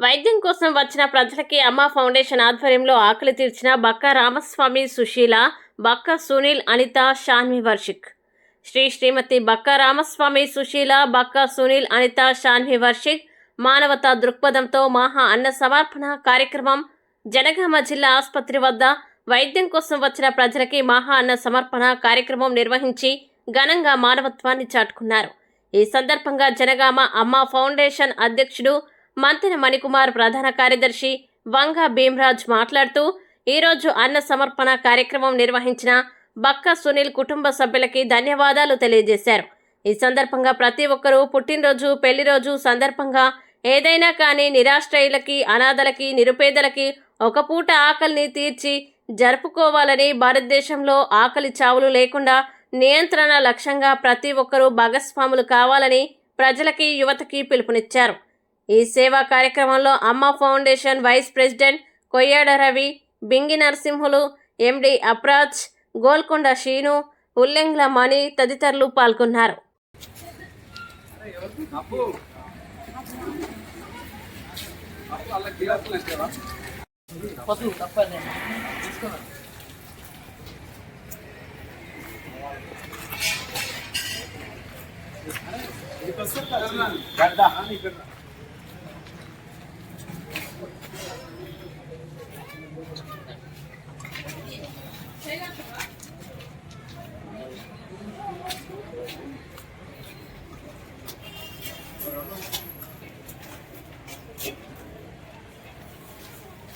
వైద్యం కోసం వచ్చిన ప్రజలకి అమ్మ ఫౌండేషన్ ఆధ్వర్యంలో ఆకలి తీర్చిన బక్క రామస్వామి సుశీల బక్క సునీల్ అనిత షాన్వి వర్షిక్. శ్రీ శ్రీమతి బక్క రామస్వామి సుశీల బక్క సునీల్ అనిత షాన్వి వర్షిక్ మానవతా దృక్పథంతో మహా అన్న సమర్పణ కార్యక్రమం జనగామ జిల్లా ఆసుపత్రి వద్ద వైద్యం కోసం వచ్చిన ప్రజలకి మహా అన్న సమర్పణ కార్యక్రమం నిర్వహించి ఘనంగా మానవత్వాన్ని చాటుకున్నారు. ఈ సందర్భంగా జనగామ అమ్మ ఫౌండేషన్ అధ్యక్షుడు మంతెన మణికుమార్ ప్రధాన కార్యదర్శి వంగ భీమ్రాజ్ మాట్లాడుతూ ఈరోజు అన్న సమర్పణ కార్యక్రమం నిర్వహించిన బక్క సునీల్ కుటుంబ సభ్యులకి ధన్యవాదాలు తెలియజేశారు. ఈ సందర్భంగా ప్రతి ఒక్కరూ పుట్టినరోజు పెళ్ళిరోజు సందర్భంగా ఏదైనా కానీ నిరాశ్రయులకి అనాథలకి నిరుపేదలకి ఒక పూట ఆకలిని తీర్చి జరుపుకోవాలని భారతదేశంలో ఆకలి చావులు లేకుండా నియంత్రణ లక్ష్యంగా ప్రతి ఒక్కరూ భాగస్వాములు కావాలని ప్రజలకి యువతకి పిలుపునిచ్చారు. ఈ సేవా కార్యక్రమంలో Amma foundation vice president Koyyada Ravi Bingi Narasimhulu MD Afraz Golconda Sheenu Ullengala Mani తదితరులు పాల్గొన్నారు. ఇక్కడ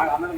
అన్నం